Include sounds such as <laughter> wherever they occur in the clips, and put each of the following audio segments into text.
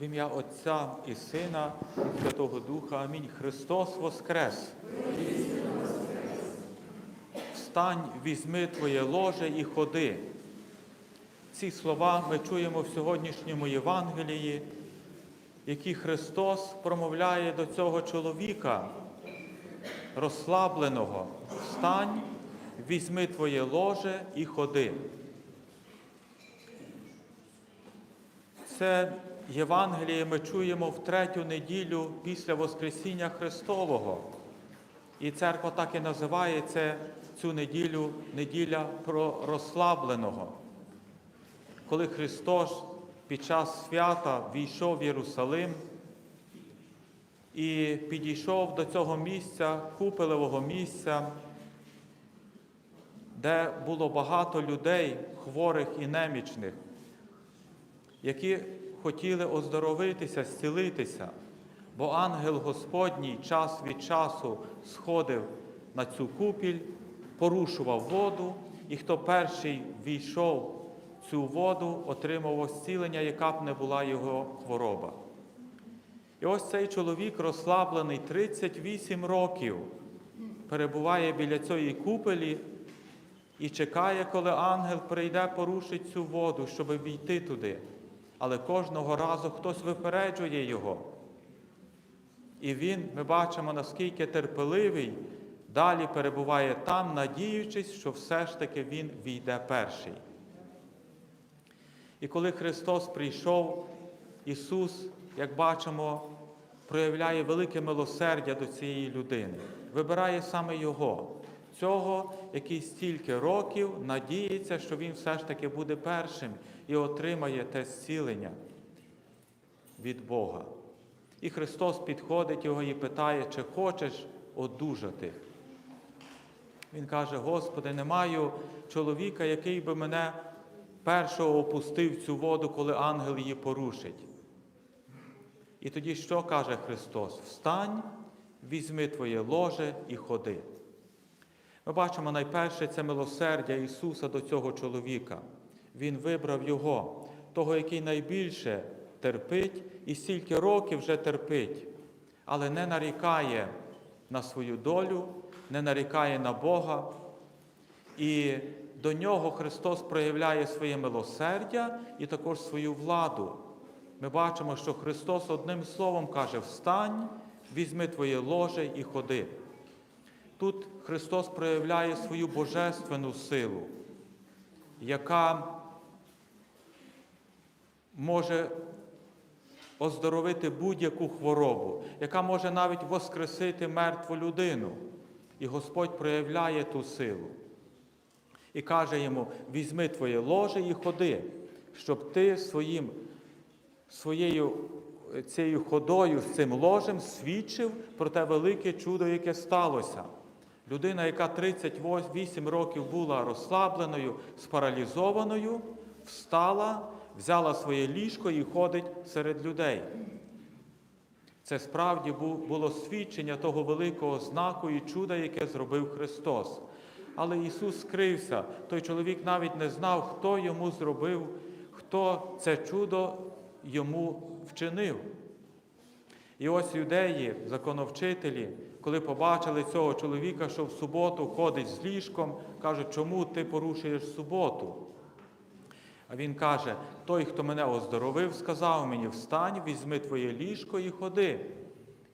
В ім'я Отця і Сина, і Святого Духа. Амінь. Христос Воскрес! Встань, візьми твоє ложе і ходи. Ці слова ми чуємо в сьогоднішньому Євангелії, які Христос промовляє до цього чоловіка, розслабленого. Встань, візьми твоє ложе і ходи. Це Євангеліє ми чуємо в третю неділю після Воскресіння Христового. І церква так і називає це, цю неділю неділя про розслабленого. Коли Христос під час свята війшов в Єрусалим і підійшов до цього місця, купелевого місця, де було багато людей, хворих і немічних, які хотіли оздоровитися, зцілитися, бо ангел Господній час від часу сходив на цю купіль, порушував воду, і хто перший війшов в цю воду, отримав зцілення, яка б не була його хвороба. І ось цей чоловік, розслаблений 38 років, перебуває біля цієї купелі і чекає, коли ангел прийде, порушить цю воду, щоб війти туди. Але кожного разу хтось випереджує його. І він, ми бачимо, наскільки терпеливий, далі перебуває там, надіючись, що все ж таки він війде перший. І коли Христос прийшов, Ісус, як бачимо, проявляє велике милосердя до цієї людини, вибирає саме Його, цього, який стільки років надіється, що Він все ж таки буде першим і отримає те зцілення від Бога. І Христос підходить його і питає, чи хочеш одужати. Він каже: Господи, не маю чоловіка, який би мене першого опустив цю воду, коли ангел її порушить. І тоді що каже Христос? Встань, візьми твоє ложе і ходи. Ми бачимо найперше це милосердя Ісуса до цього чоловіка. Він вибрав Його, того, який найбільше терпить і стільки років вже терпить, але не нарікає на свою долю, не нарікає на Бога. І до нього Христос проявляє своє милосердя і також свою владу. Ми бачимо, що Христос одним словом каже: Встань, візьми твоє ложе і ходи. Тут Христос проявляє свою божественну силу, яка може оздоровити будь-яку хворобу, яка може навіть воскресити мертву людину. І Господь проявляє ту силу. І каже йому: візьми твоє ложе і ходи, щоб ти своїм, своєю цією ходою, з цим ложем свідчив про те велике чудо, яке сталося. Людина, яка 38 років була розслабленою, спаралізованою, встала, взяла своє ліжко і ходить серед людей. Це справді було свідчення того великого знаку і чуда, яке зробив Христос. Але Ісус скрився. Той чоловік навіть не знав, хто йому зробив, хто це чудо йому вчинив. І ось юдеї, законовчителі, коли побачили цього чоловіка, що в суботу ходить з ліжком, кажуть, чому ти порушуєш суботу? А він каже: той, хто мене оздоровив, сказав мені, встань, візьми твоє ліжко і ходи.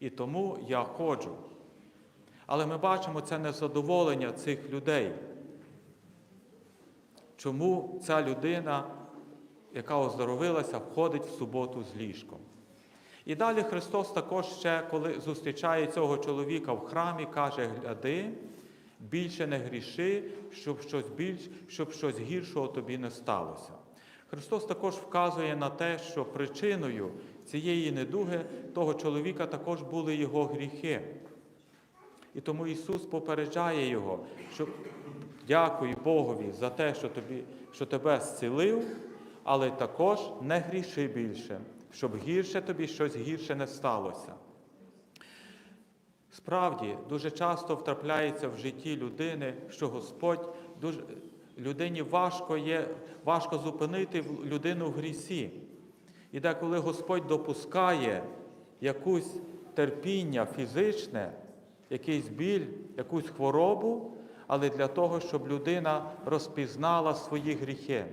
І тому я ходжу. Але ми бачимо це незадоволення цих людей. Чому ця людина, яка оздоровилася, входить в суботу з ліжком? І далі Христос також ще, коли зустрічає цього чоловіка в храмі, каже: гляди, більше не гріши, щоб щось більш, щоб щось гіршого тобі не сталося. Христос також вказує на те, що причиною цієї недуги того чоловіка також були його гріхи. І тому Ісус попереджає його, що дякую Богові за те, що, тобі, що тебе зцілив, але також не гріши більше, щоб гірше тобі щось гірше не сталося. Справді, дуже часто втрапляється в житті людини, що Господь дуже, людині важко є, важко зупинити людину в грісі. І деколи Господь допускає якусь терпіння фізичне, якийсь біль, якусь хворобу, але для того, щоб людина розпізнала свої гріхи,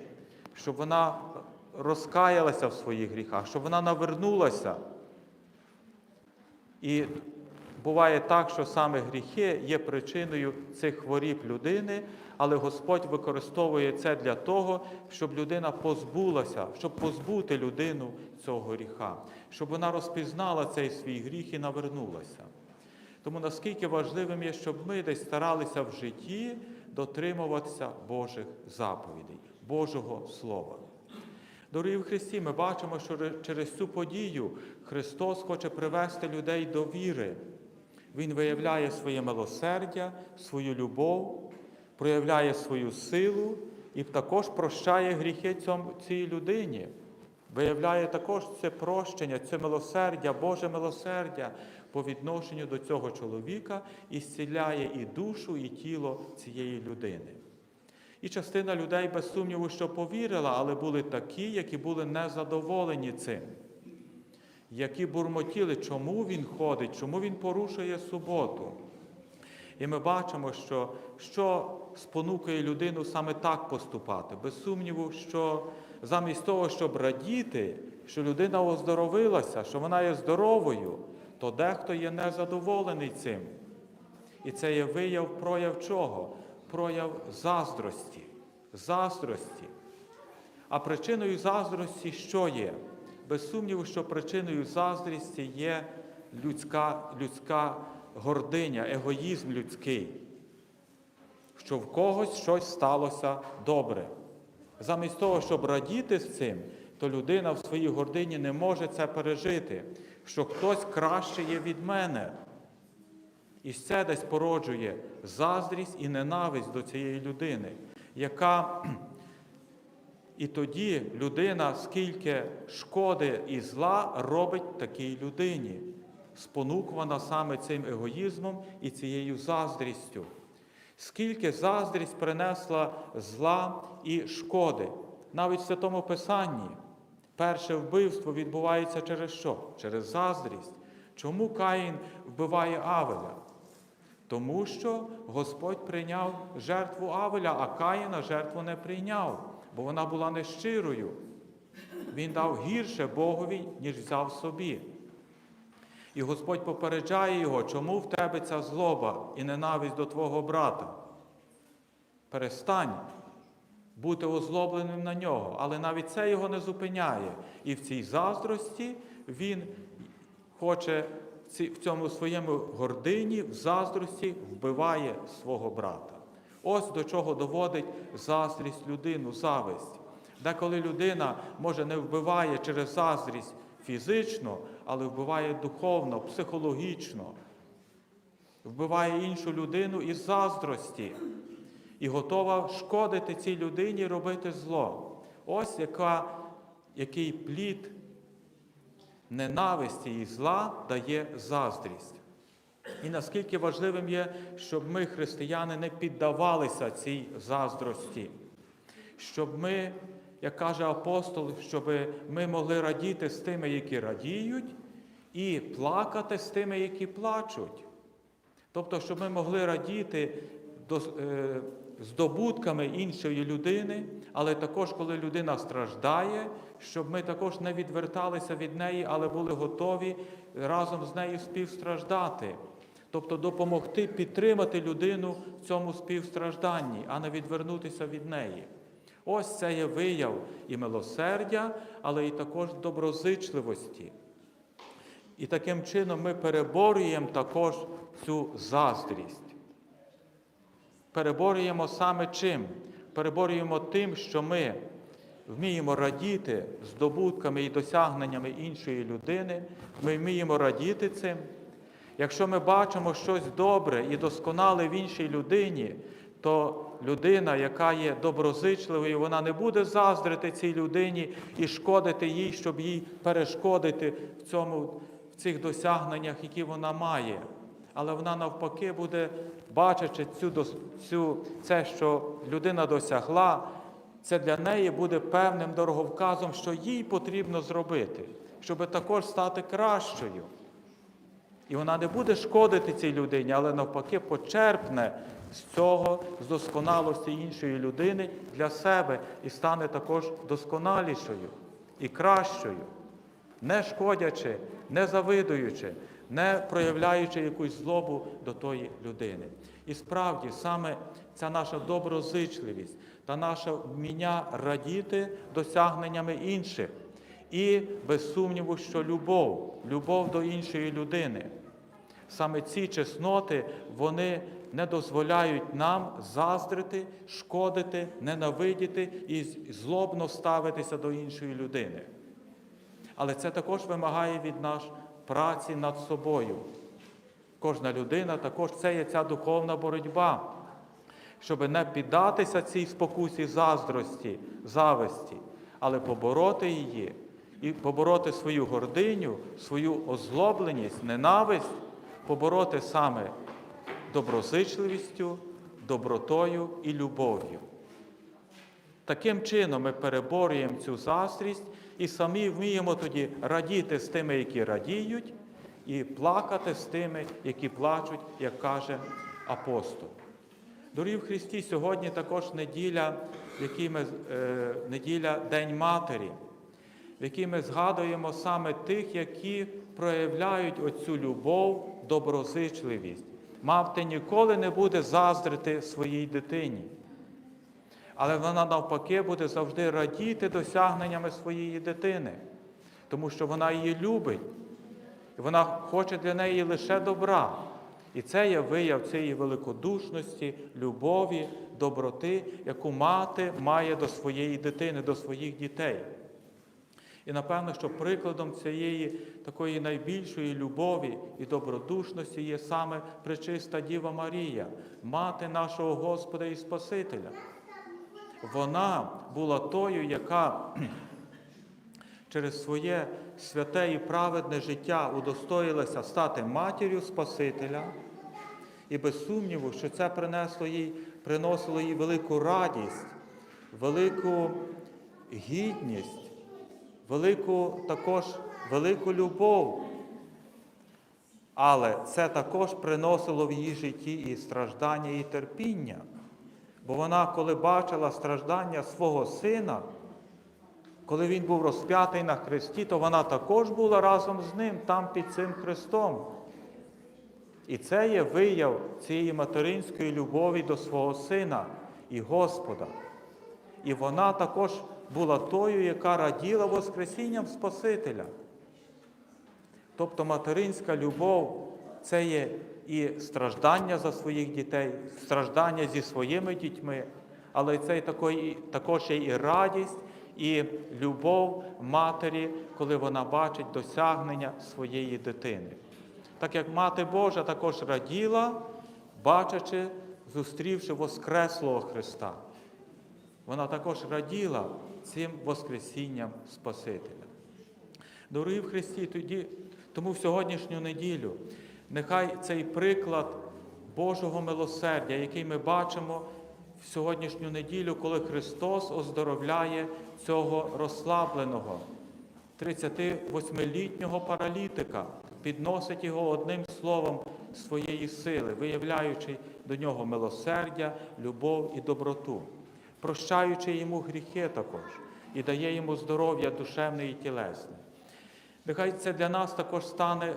щоб вона розкаялася в своїх гріхах, щоб вона навернулася. І буває так, що саме гріхи є причиною цих хворіб людини, але Господь використовує це для того, щоб людина позбулася, щоб позбути людину цього гріха, щоб вона розпізнала цей свій гріх і навернулася. Тому наскільки важливим є, щоб ми десь старалися в житті дотримуватися Божих заповідей, Божого Слова. Дорогі в Христі, ми бачимо, що через цю подію Христос хоче привести людей до віри. Він виявляє своє милосердя, свою любов, проявляє свою силу і також прощає гріхи цій людині. Виявляє також це прощення, це милосердя, Боже милосердя по відношенню до цього чоловіка і зціляє і душу, і тіло цієї людини. І частина людей, без сумніву, що повірила, але були такі, які були незадоволені цим, які бурмотіли, чому він ходить, чому він порушує суботу. І ми бачимо, що, що спонукує людину саме так поступати. Без сумніву, що замість того, щоб радіти, що людина оздоровилася, що вона є здоровою, то дехто є незадоволений цим. І це є вияв прояв чого? Прояв заздрості. Заздрості. А причиною заздрості що є? Без сумніву, що причиною заздрості є людська, людська гординя, егоїзм людський, що в когось щось сталося добре. Замість того, щоб радіти з цим, то людина в своїй гордині не може це пережити, що хтось краще є від мене. І це десь породжує заздрість і ненависть до цієї людини, яка <clears throat> і тоді людина скільки шкоди і зла робить такій людині, спонукувана саме цим егоїзмом і цією заздрістю. Скільки заздрість принесла зла і шкоди, навіть в Святому Писанні. Перше вбивство відбувається через що? Через заздрість. Чому Каїн вбиває Авеля? Тому що Господь прийняв жертву Авеля, а Каїна жертву не прийняв, бо вона була нещирою. Він дав гірше Богові, ніж взяв собі. І Господь попереджає його, чому в тебе ця злоба і ненависть до твого брата. Перестань бути озлобленим на нього, але навіть це його не зупиняє. І в цій заздрості він хоче в цьому своєму гордині, в заздрості вбиває свого брата. Ось до чого доводить заздрість людину, зависть. Деколи людина, може, не вбиває через заздрість фізично, але вбиває духовно, психологічно, вбиває іншу людину із заздрості і готова шкодити цій людині, робити зло. Ось яка, який плід ненависті і зла дає заздрість. І наскільки важливим є, щоб ми, християни, не піддавалися цій заздрості, щоб ми, як каже апостол, щоб ми могли радіти з тими, які радіють, і плакати з тими, які плачуть. Тобто, щоб ми могли радіти е, здобутками іншої людини, але також, коли людина страждає, щоб ми також не відверталися від неї, але були готові разом з нею співстраждати. Тобто допомогти підтримати людину в цьому співстражданні, а не відвернутися від неї. Ось це є вияв і милосердя, але і також доброзичливості. І таким чином ми переборюємо також цю заздрість. Переборюємо саме чим? Переборюємо тим, що ми вміємо радіти здобутками і досягненнями іншої людини, ми вміємо радіти цим. Якщо ми бачимо щось добре і досконале в іншій людині, то людина, яка є доброзичливою, вона не буде заздрити цій людині і шкодити їй, щоб їй перешкодити в, цьому, в цих досягненнях, які вона має. Але вона навпаки буде, бачачи цю, цю, це, що людина досягла, це для неї буде певним дороговказом, що їй потрібно зробити, щоб також стати кращою. І вона не буде шкодити цій людині, але навпаки почерпне з цього, з досконалості іншої людини для себе і стане також досконалішою і кращою, не шкодячи, не завидуючи, не проявляючи якусь злобу до тої людини. І справді саме ця наша доброзичливість та наше вміння радіти досягненнями інших. І без сумніву, що любов, любов до іншої людини. Саме ці чесноти вони не дозволяють нам заздрити, шкодити, ненавидіти і злобно ставитися до іншої людини. Але це також вимагає від нас праці над собою. Кожна людина також це є ця духовна боротьба, щоб не піддатися цій спокусі заздрості, зависті, але побороти її і побороти свою гординю, свою озлобленість, ненависть, побороти саме доброзичливістю, добротою і любов'ю. Таким чином ми переборюємо цю заздрість і самі вміємо тоді радіти з тими, які радіють, і плакати з тими, які плачуть, як каже апостол. Дорогі в Христі, сьогодні також неділя, в якій ми, е, неділя День Матері, в якій ми згадуємо саме тих, які проявляють оцю любов, доброзичливість. Мати ніколи не буде заздрити своїй дитині. Але вона навпаки буде завжди радіти досягненнями своєї дитини, тому що вона її любить, і вона хоче для неї лише добра. І це є вияв цієї великодушності, любові, доброти, яку мати має до своєї дитини, до своїх дітей. І напевно, що прикладом цієї такої найбільшої любові і добродушності є саме пречиста Діва Марія, мати нашого Господа і Спасителя. Вона була тою, яка через своє святе і праведне життя удостоїлася стати матір'ю Спасителя. І без сумніву, що це принесло їй, приносило їй велику радість, велику гідність, велику також велику любов. Але це також приносило в її житті і страждання, і терпіння. Бо вона, коли бачила страждання свого сина, коли він був розп'ятий на хресті, то вона також була разом з ним там під цим хрестом. І це є вияв цієї материнської любові до свого сина і Господа. І вона також була тою, яка раділа Воскресінням Спасителя. Тобто материнська любов це є і страждання за своїх дітей, страждання зі своїми дітьми, але це також є і радість, і любов матері, коли вона бачить досягнення своєї дитини. Так як Мати Божа також раділа, бачачи, зустрівши Воскреслого Христа. Вона також раділа цим Воскресінням Спасителя. Дорогі в Христі, тоді, тому в сьогоднішню неділю нехай цей приклад Божого милосердя, який ми бачимо в сьогоднішню неділю, коли Христос оздоровляє цього розслабленого, 38-літнього паралітика, підносить його одним словом своєї сили, виявляючи до нього милосердя, любов і доброту, прощаючи йому гріхи також і дає йому здоров'я душевне і тілесне. Нехай це для нас також стане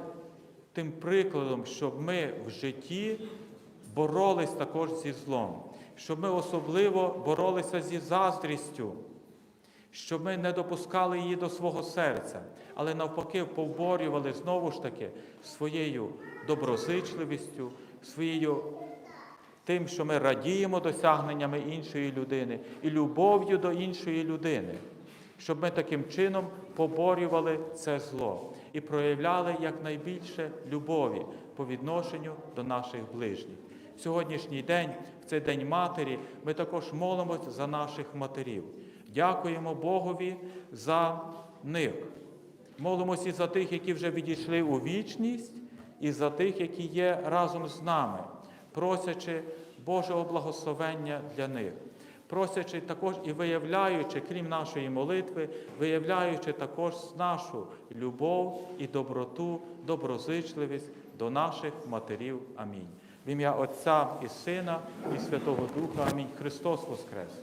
тим прикладом, щоб ми в житті боролись також зі злом, щоб ми особливо боролися зі заздрістю, щоб ми не допускали її до свого серця, але навпаки поборювали знову ж таки своєю доброзичливістю, своєю тим, що ми радіємо досягненнями іншої людини і любов'ю до іншої людини, щоб ми таким чином поборювали це зло і проявляли якнайбільше любові по відношенню до наших ближніх. В сьогоднішній день, в цей день матері, ми також молимося за наших матерів. Дякуємо Богові за них. Молимося і за тих, які вже відійшли у вічність, і за тих, які є разом з нами, просячи Божого благословення для них. Просячи також і виявляючи, крім нашої молитви, виявляючи також нашу любов і доброту, доброзичливість до наших матерів. Амінь. В ім'я Отця і Сина, і Святого Духа. Амінь. Христос Воскрес!